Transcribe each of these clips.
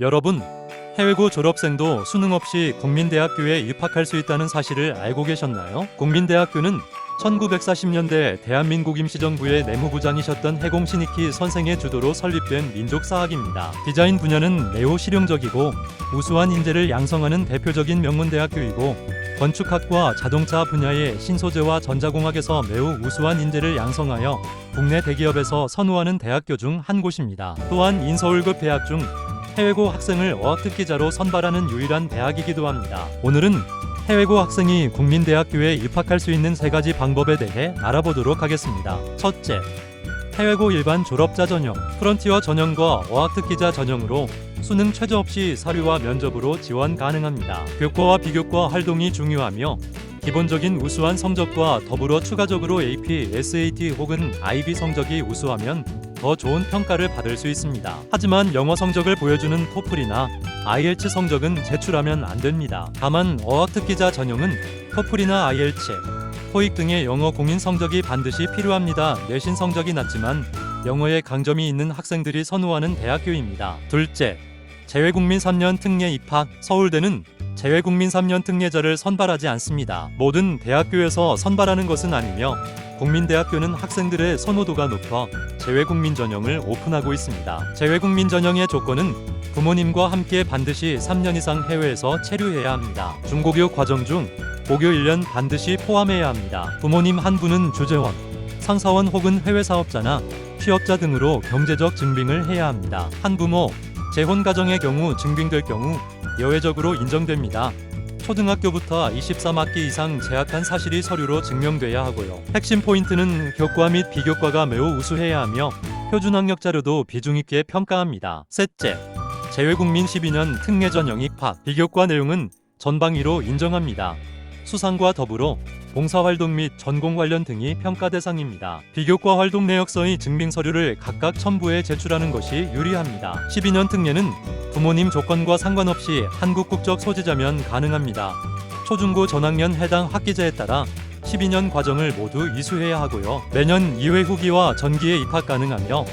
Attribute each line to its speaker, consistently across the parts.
Speaker 1: 여러분, 해외고 졸업생도 수능 없이 국민대학교에 입학할 수 있다는 사실을 알고 계셨나요? 국민대학교는 1940년대 대한민국 임시정부의 내무부장이셨던 해공 신익희 선생의 주도로 설립된 민족사학입니다. 디자인 분야는 매우 실용적이고 우수한 인재를 양성하는 대표적인 명문대학교이고 건축학과 자동차 분야의 신소재와 전자공학에서 매우 우수한 인재를 양성하여 국내 대기업에서 선호하는 대학교 중 한 곳입니다. 또한 인서울급 대학 중 해외고 학생을 어학특기자로 선발하는 유일한 대학이기도 합니다. 오늘은 해외고 학생이 국민대학교에 입학할 수 있는 세 가지 방법에 대해 알아보도록 하겠습니다. 첫째, 해외고 일반 졸업자 전형, 프런티어 전형과 어학특기자 전형으로 수능 최저 없이 서류와 면접으로 지원 가능합니다. 교과와 비교과 활동이 중요하며 기본적인 우수한 성적과 더불어 추가적으로 AP, SAT 혹은 IB 성적이 우수하면 더 좋은 평가를 받을 수 있습니다. 하지만 영어 성적을 보여주는 토플이나 IELTS 성적은 제출하면 안 됩니다. 다만 어학특기자 전형은 토플이나 IELTS, 토익 등의 영어 공인 성적이 반드시 필요합니다. 내신 성적이 낮지만 영어에 강점이 있는 학생들이 선호하는 대학교입니다. 둘째, 재외국민 3년 특례 입학 서울대는 재외국민 3년 특례자를 선발하지 않습니다. 모든 대학교에서 선발하는 것은 아니며 국민대학교는 학생들의 선호도가 높아 재외국민 전형을 오픈하고 있습니다. 재외국민 전형의 조건은 부모님과 함께 반드시 3년 이상 해외에서 체류해야 합니다. 중고교육 과정 중 고교 1년 반드시 포함해야 합니다. 부모님 한 분은 주재원, 상사원 혹은 해외 사업자나 취업자 등으로 경제적 증빙을 해야 합니다. 한 부모, 재혼 가정의 경우 증빙될 경우 예외적으로 인정됩니다. 초등학교부터 23학기 이상 재학한 사실이 서류로 증명돼야 하고요. 핵심 포인트는 교과 및 비교과가 매우 우수해야 하며 표준 학력 자료도 비중 있게 평가합니다. 셋째, 재외국민 12년 특례 전형 입학 비교과 내용은 전방위로 인정합니다. 수상과 더불어 봉사활동 및 전공 관련 등이 평가 대상입니다. 비교과 활동 내역서의 증빙 서류를 각각 첨부해 제출하는 것이 유리합니다. 12년 특례는 부모님 조건과 상관없이 한국 국적 소지자면 가능합니다. 초중고 전학년 해당 학기제에 따라 12년 과정을 모두 이수해야 하고요. 매년 2회 후기와 전기에 입학 가능하며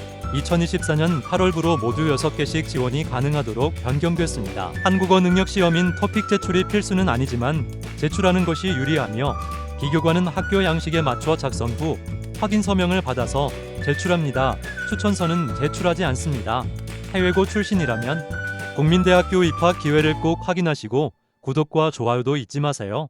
Speaker 1: 2024년 8월부로 모두 6개씩 지원이 가능하도록 변경됐습니다. 한국어 능력 시험인 토픽 제출이 필수는 아니지만 제출하는 것이 유리하며 비교과는 학교 양식에 맞춰 작성 후 확인 서명을 받아서 제출합니다. 추천서는 제출하지 않습니다. 해외고 출신이라면 국민대학교 입학 기회를 꼭 확인하시고 구독과 좋아요도 잊지 마세요.